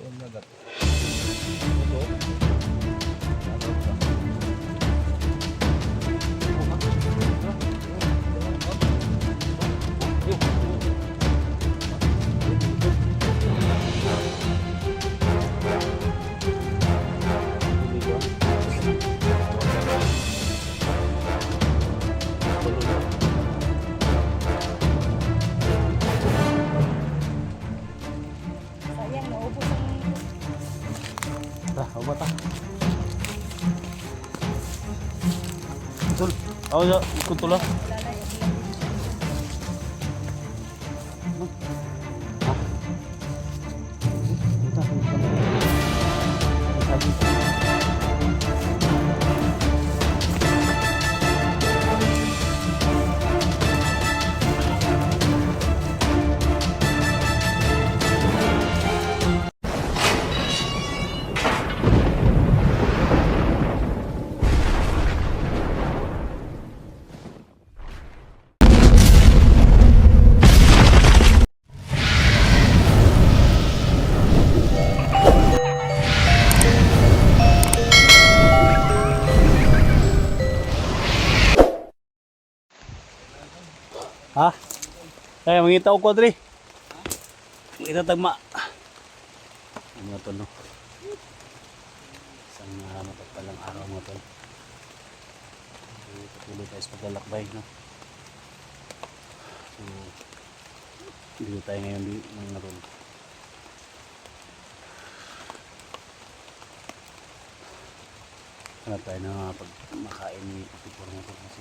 Yung nagat. Ito. Ako ya, ikut tulah. Ay, mangita ko dre. Mangita tagma. Ano nga tol, no? Isang uh, mapagpalang araw mga tol. Patuloy tayo sa paglalakbay, no? So, dito tayo ngayon di, mga tol. Hanap tayo na pag makain ni Patipor mga tol kasi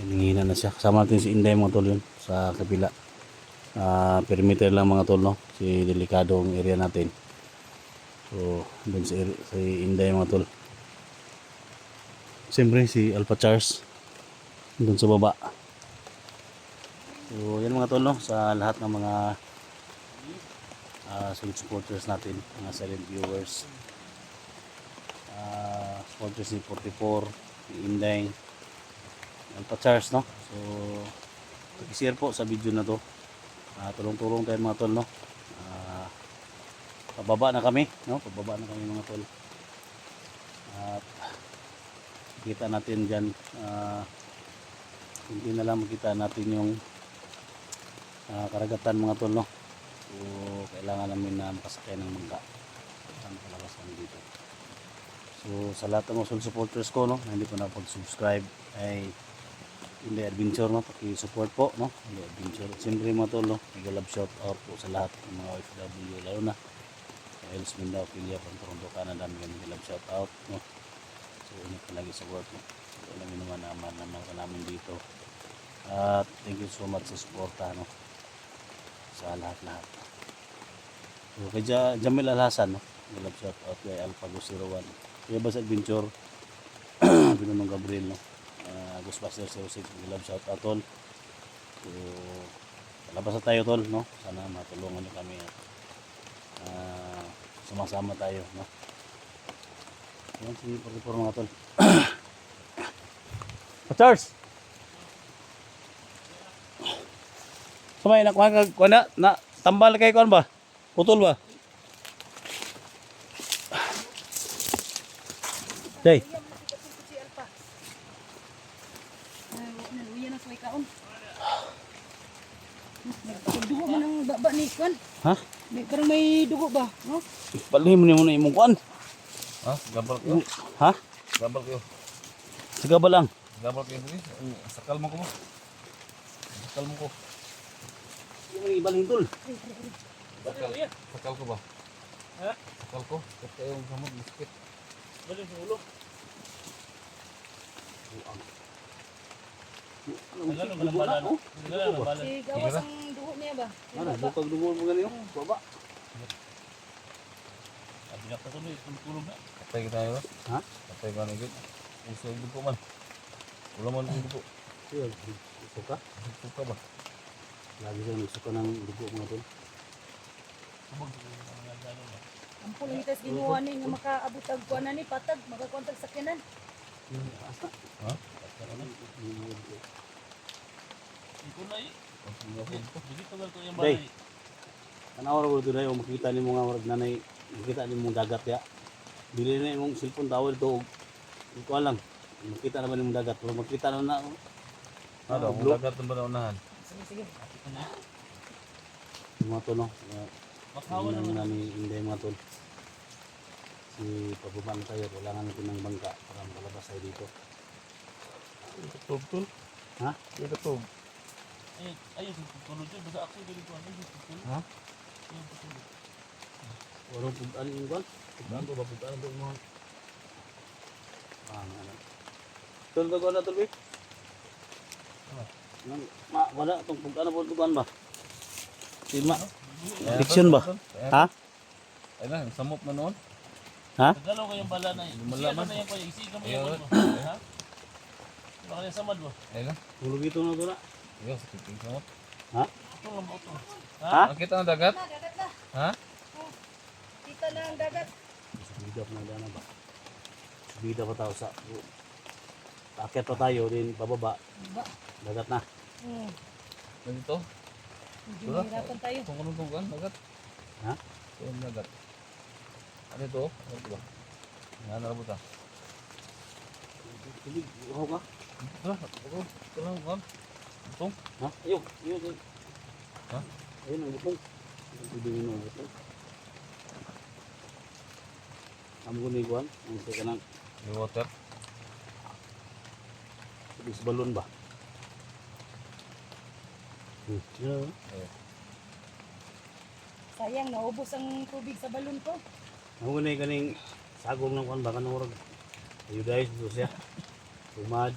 Hinihina na siya. Kasama natin si Inday mga tol yun sa kapila. Ah, perimeter lang mga tol no. Si delikadong area natin. So, doon si, si Inday mga tol. Siyempre si Alpha Charles. Doon sa baba. So, yan mga tol no. Sa lahat ng mga ah solid supporters natin. Mga silent viewers. Ah, supporters ni 44. Si Inday. Alpha Charles no. So pag-share po sa video na to. Ah, tulong-tulong tayo mga tol no. Ah, pababa na kami no. Pababa na kami mga tol. At kita natin diyan ah, hindi na lang makita natin yung ah, karagatan mga tol no. So kailangan namin na makasakay ng mangga. Saan palabas kami dito. So sa lahat ng mga supporters ko no, hindi pa napag-subscribe ay hindi adventure no? Paki-support po no? Hindi adventure. Siyempre mga tol no? Nag-love shout out po sa lahat ng mga OFW lalo na Els Mindao Pilia from Toronto Canada may nag-love shout out no? So ingat ka lagi sa work no? So alam niyo naman naman naman ka namin dito. At thank you so much sa suporta no? Sa lahat-lahat. So kay Ja- Jamil Alhasan no? Nag-love shout out kay Alpha Go 01 kaya ba sa adventure? Binunong Gabriel no Ghostbusters 06 love shout out tol so labas tayo tol no sana matulungan nyo kami at uh, sumasama tayo no yan si Portipor mga tol Charles Sumay na kuha kuha na, na tambal kay kuan ba? Putol ba? Day. Si Alpa. Ay, naluya na sa may kaon. Dugo man ang Kwan. Ha? May, parang may dugo ba? No? Palihim mo na imong kuan. Ha? Gabal ko. Ha? Gabal ko. Sige ba lang? Gabal ko yun. Sakal mo ko. Sakal mo ko. Yung ibaling tol. Sakal. Sakal ko ba? Ha? Sakal ko. Kasi yung samot biskit. Baling sa ulo. Ano ba bala no? Si gawas ang dugo niya ba? Ano, bukag dugo mo ganito. Baba. Sabi na tuloy, tulog na. Patay kita yun. Ha? Patay ka na yun. Uso yung dugo man. Wala man yung dugo. Sige, suka. Suka ba? Lagi siya nagsuka ng dugo mga tol. Sabag sa mga gano na. Ang pulang itas ginawa ni nga makaabot ang kuan na ni patag makakontag sa kinan. Asa? Ha? Ito na eh. Ang sinapod ko. Day. Tanawa ko dito dayo makita ni mga warag nanay, makita ni mong dagat ya. Dili na imong cellphone tawal dito. Ito lang. Makita naman yung dagat. Pero makita na na. Ano, dagat ng banaunahan. Sige, sige. Ito na. Mga to no. Makawa naman. ang nani hindi mga tol. Si pababa na tayo, kailangan natin ng bangka para makalabas tayo dito. Tug, tol. Ha? Ito tug. Eh, ayun, tutulog dyan. Basta ako. Ano yung tutulog? Ha? Ayun, tutulog. Walang pugaan yung kwan. Bago ba putaan po mo? Ah, ano, ano. Bago na tol, eh. Nang, ma, wala itong pugaan na po pugaan ba? Si ma. Fiction ba? Ha? Ay lang, samop na noon. Nagalaw kayong bala na yun. Lumala Isigan man. na yan kayo. Isigan mo eh. ano. Ha? Baka yung samad mo. Ay lang. Tulog ito na ito na. Ayaw, sa titing samop. Ito lang ito. Ha? Ha? Nakita ng dagat? Na, dagat na. Ha? Kita na ang dagat. Subida pa na na ba? Subida pa tayo sa... Akit pa tayo din pababa. Ba? Dagat na. Hmm. Ganito? Mahirapan tayo. Kung anong tugan, dagat. Ha? Yung dagat. Ano ito? Ano ito ba? Nga na rabuta. Tubig, uhaw ka. Ito, ito, ito lang, kan. Itong. Ha? Ayun, ayun, ayun. Ha? Ayun ang butong. Ayun ang butong ang butong. Amo ko ni Juan, ang sa kanang May water. bis balon ba? Hmm. Yeah. Sayang, naubos ang tubig sa balon ko. Ko ni kaning sagong ng Juan ba kanang urag. Ayo dahil sa siya. Tumad.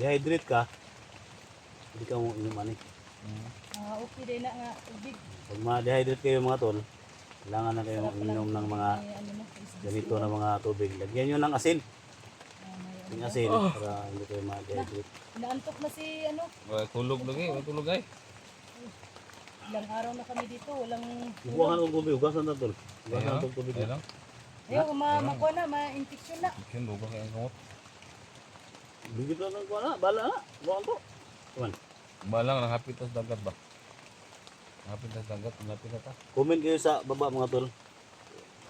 Dehydrate ka. Hindi ka mo inom ani. Mm. Ah, okay din na nga tubig. Pag ma-dehydrate kayo mga tol, kailangan na kayo Sarap pala inom ng mga ano ganito na mga tubig. Lagyan nyo ng asin. Ah, ano Yung asin para hindi kayo ma-dehydrate. Inaantok na si ano, Wala tulog lagi, wala tulog ay. ilang araw na kami dito, walang Bubuhan ng tubig, ugasan na tol. Ugasan Ayun, na tubig. Ay lang. Ayaw, ma makuha na, ma-infection na. Yan, lupa kaya ang kamot. Bigit na ng kuha na, bala na. Buwan to. Kuman. Balang, nakapit tas dagat ba? Nakapit tas dagat, nakapit na ta. Comment kayo sa baba mga tol.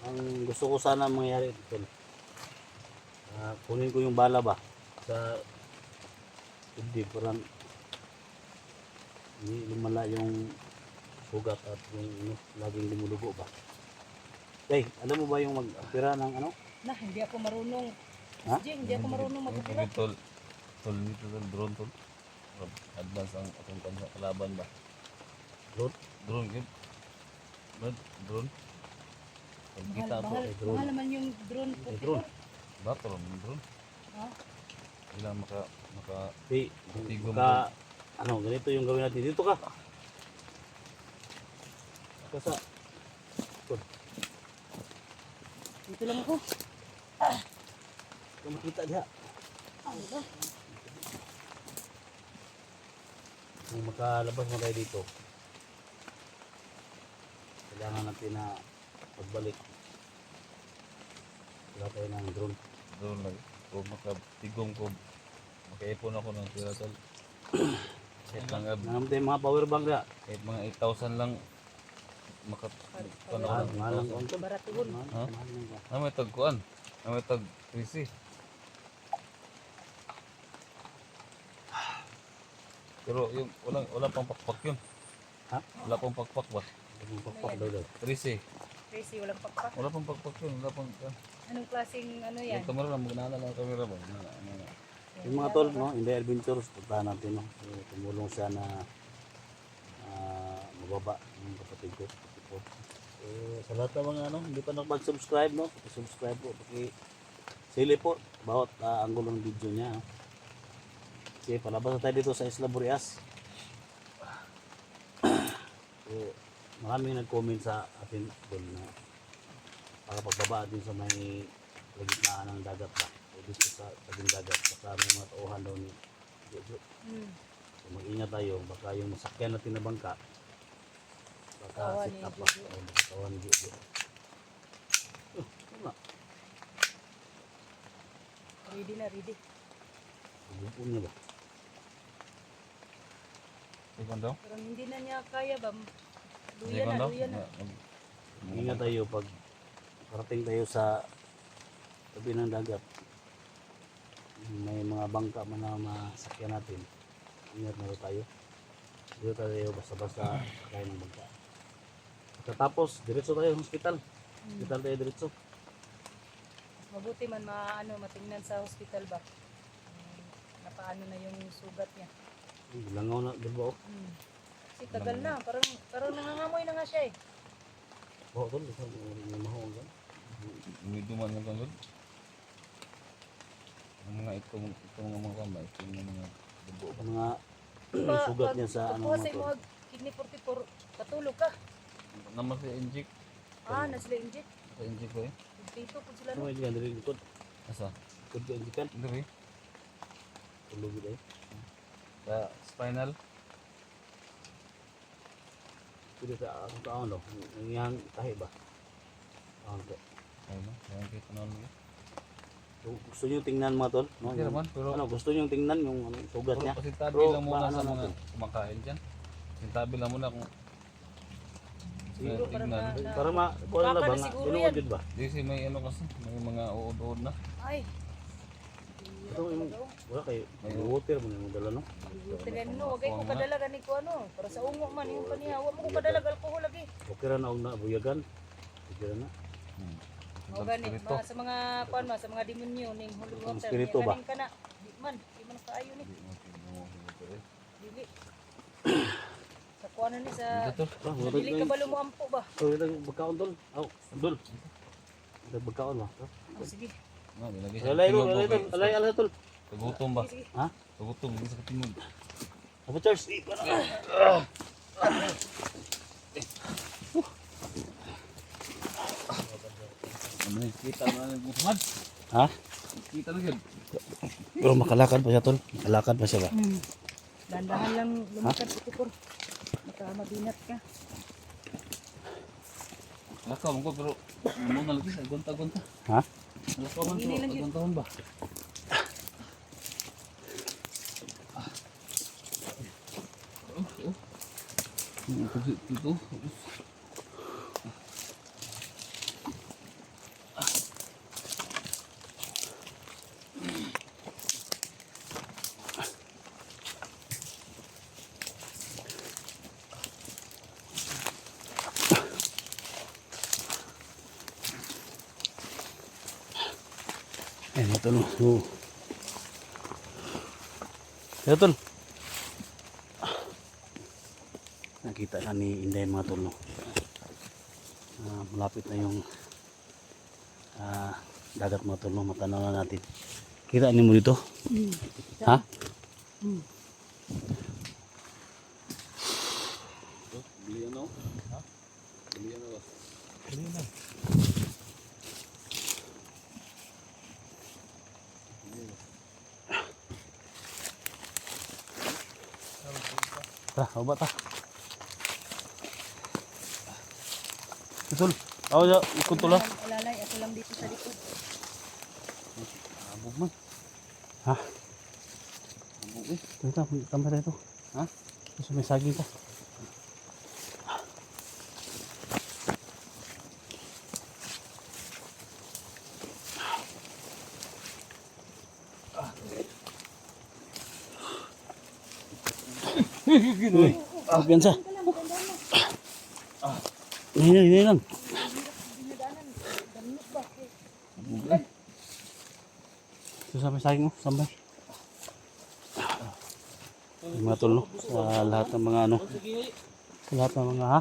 Ang gusto ko sana mangyari tol. Ah, kunin ko yung bala ba sa hindi para hindi lumala yung sugat at yung ano, laging lumulugo ba. Tay, alam mo ba yung mag-apira ng ano? Na, hindi ako marunong. Ha? Jing, hindi ako marunong mag-upira. Yung tol, tol tol, drone tol. Advance ang atong kan- kalaban ba? Drone? Drone, yun. Drone, drone. Kita po, drone. mahal naman yung drone. Eh, drone. ba, drone, drone. Ha? Ilang maka, maka, Tay, Tigom ka, ano, ganito yung gawin natin. Dito ka. Kasa, Dito lang ako. kung makita diha. Ano ba? Kung makalabas mo tayo dito, kailangan natin na pagbalik. Wala tayo ng drone. drone lagi. Kung makatigong ko, makaipon ako ng tira tol. Kahit mga, Nanam tayo mga power bank na. kahit mga 8,000 lang, maka, ano Mahal, ko lang ng kung lang ka. Ah, may tagkuan. Ah, may tag 3C. Pero yung walang wala pang pakpak yun. Ha? Wala pang pakpak ba? Huwag mong pakpak daw daw. 3C. Crazy, walang pakpak. Wala pang pakpak yun. Wala pang yan. Anong klaseng ano yan? Yung kamera lang, magnana lang ang kamera ba? Ano, ano, ano. Yung mga tol, no, Inday Adventures, puntahan natin, no. So, tumulong siya na ah, mababa yung kapatid ko. kapatid ko. So, sa lahat ng mga ano, hindi pa nakapag-subscribe, no, subscribe po, paki sili po, bawat uh, angulo ng video niya. No? Kasi palabas na tayo dito sa Isla Boreas. so, maraming nag-comment sa atin doon na para pagbaba din sa may lagitnaan ng dagat ba. O dito sa tabing dagat, baka may mga tauhan daw ni Jojo. Hmm. So, mag-ingat tayo, baka yung masakyan natin na bangka, baka Katawan sit up. Jojo. O, baka ni Jojo. Oh, wala. Ready na, ready. Bubong niya ba? Ikaw daw? Pero hindi na niya kaya ba? Luya na, luya na. Ingat tayo pag parating tayo sa tabi ng dagat. May mga bangka man na masakyan natin. Ingat na tayo. Dito tayo basta-basta kaya ng bangka. Pagkatapos, diretso tayo sa hospital. Hospital tayo diretso. Mabuti man maano matingnan sa hospital ba. Hmm, napaano na yung sugat niya. Langaw na, di ba? oh? Hmm. Kasi tagal na, parang parang nangangamoy na nga siya eh. Oo, tol. Ito, may mahong ka. May duman yung kangod. Ang mga itong, itong mga kamba, itong mga dugo. Ang mga Pa- sugat niya sa ano pagkuha mo sa tol. mga kidney 44, katulog ka. Naman siya inject. Ah, na sila inject. Sa inject ko eh. Dito po sila Ano dali likod. Asa? Likod ka, indikan. Diri. Tulog tayo. Sa spinal. Pwede sa ang taon, no? Nangyang tahi ba? Taon ko. Ano? Yan kita naman mo. Gusto nyo tingnan mga tol? No? Yung- naman, pero ano, gusto nyo tingnan yung ano, sugat Pero niya? pasintabi Bro, lang muna sa mga kumakain dyan. Sintabi lang muna kung Siguro para na Para ma, na Baka ba yun ba? Di kasi may ano kasi, may mga uod-uod na. ay. Ito yung, wala kayo, may water mo yung dala, no? Tigan no, wagay ko kadala gani ko ano, para sa ungo man yung kaniya. Wa mo ko kadala alcohol lagi. Okay ra na og na, buyagan. Okay ra na. Hmm. O gani, mga, sa mga kuan ma, sa mga demonyo ning holy Ang water. spirito ba? Kana. Di man, di man kaayo ni. Dili. Sa kuan ni sa Ah, dili ka balo mo ampo ba? Yung bagkaon tol. Aw, dol. Ito bagkaon ba? Oh, sige. na, nilagay sa Alay, tingog tol, alay, mo, tol, alay, alay, tol. Tagutom ba? Sige, sige. Ha? Tagutom, hindi sa tingog. Apa Charles? Eh, para. Ano eh, kita na lang mo samad. Ha? Kita na yun. Bro, makalakad pa siya tol. Makalakad pa siya ba? Hmm. Dandahan lang lumakad sa tukor. Baka mabinat ka. Lakaw mo ko, pero ano na lagi sa gunta-gunta. Ha? Lakaw man Hindi lang to, yun. gunta ba? Ko dito? Eh, ito no. Ito tol. Nakita na ni Inday mga tol no. Ah, malapit na yung ah, dagat mga tol no. Matanaw na natin. Kita ni mo dito? Hmm. Ha? Hmm. Bili ano? Ha? Bili ano ba? Bili na. Tara, obat ta. Tol. Aw, ya, ikot tol ah. Alalay, ako lang dito sa likod. Abog man. Ha? Abog eh. Ito, tambah tayo to. Ha? Gusto may saging pa. Ah, piyansa. Ka lang, dandahan lang. Hindi lang, lang. Ito sa may saging mo, sambay. Yung mga tol, no? Sa lahat ng mga ano. Sa lahat ng mga ha?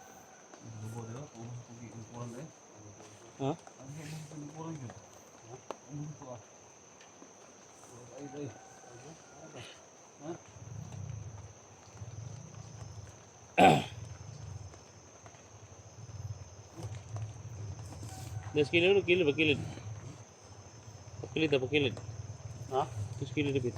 Des kilid ulo, kilid, bakilid. Pakilid na, pakilid. Ha? Terus kilid na bit.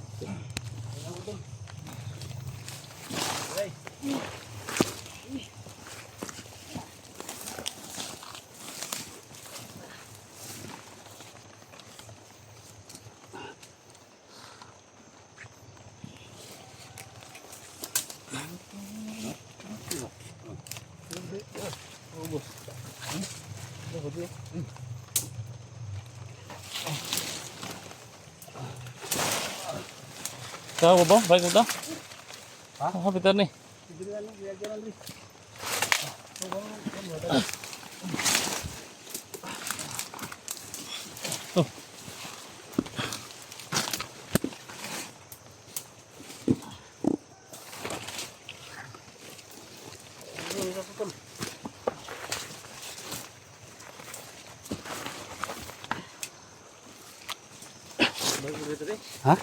Kau ba? Baik mo ta? Ha? Kapitan ni. Oh. Ha?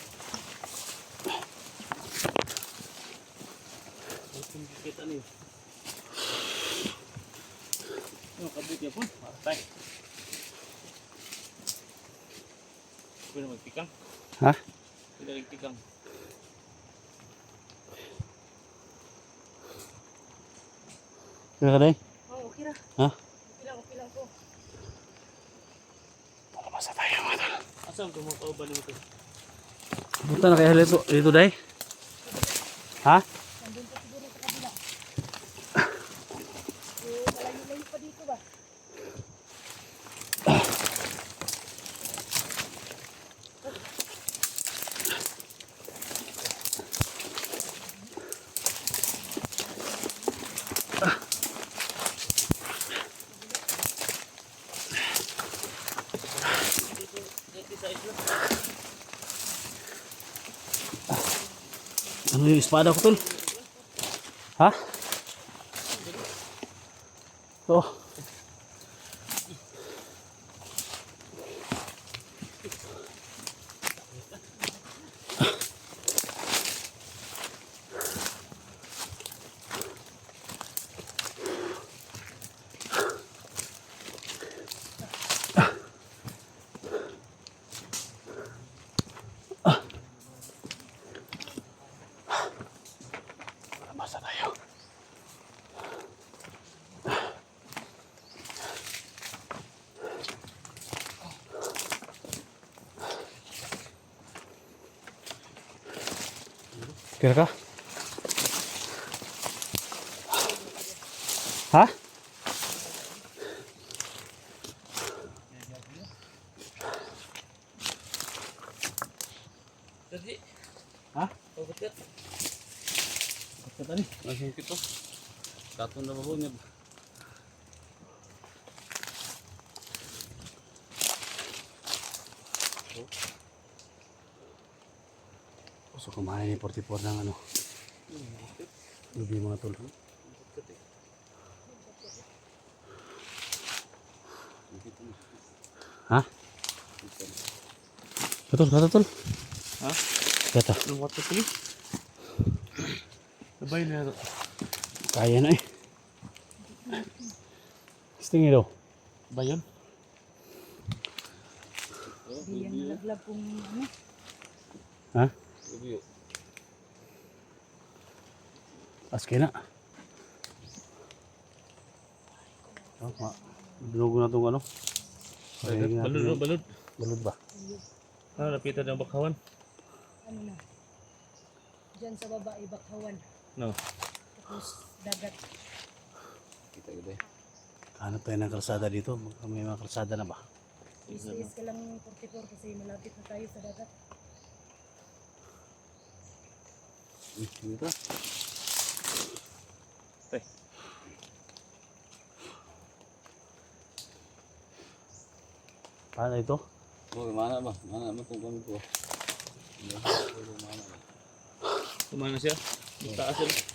Kita ni. Yung kabut niya po. Matay. Pwede magtikang. Ha? Pwede magtikang. Kaya ka day? Oh, okay ra. Ha? Okay lang, okay lang po. Palabasa tayo mga tol. Asam ka mga kauban mo ito? Punta na kaya dito, dito day? Ha? Nandun po siguro sa kabila. Eh, malayo-layo pa dito ba? Ano yung espada ko tol? Ha? Oh. Kira ka? Ha? Tadi. Ha? Oh, betul. Bakit tadi? Langsung kita. Katong na ba niya? So kumain ni 44 ng ano. Lubi mga tol. Ha? Betul, kata tol. Ha? Kata. Yung water tuloy. Sabay na ito. Kaya na eh. Sting ito. Ba yun? Hindi yan nalaglag kung ano. Ha? Aske na. Oh, ma. Binugo na itong ano. Balud, yung- oh, balud. Balud ba? Ah, napitan ng bakawan. Ano na. Diyan sa baba, ibakhawan. No. Tapos dagat. Hanap tayo ng kalsada dito. May mga kalsada na ba? Is-is ka lang 44 kasi malapit na tayo sa dagat. Dito. Tay. Paano ito? Oh, mana ba? Mana ba kung kami ko? Kumana siya. Taas yun.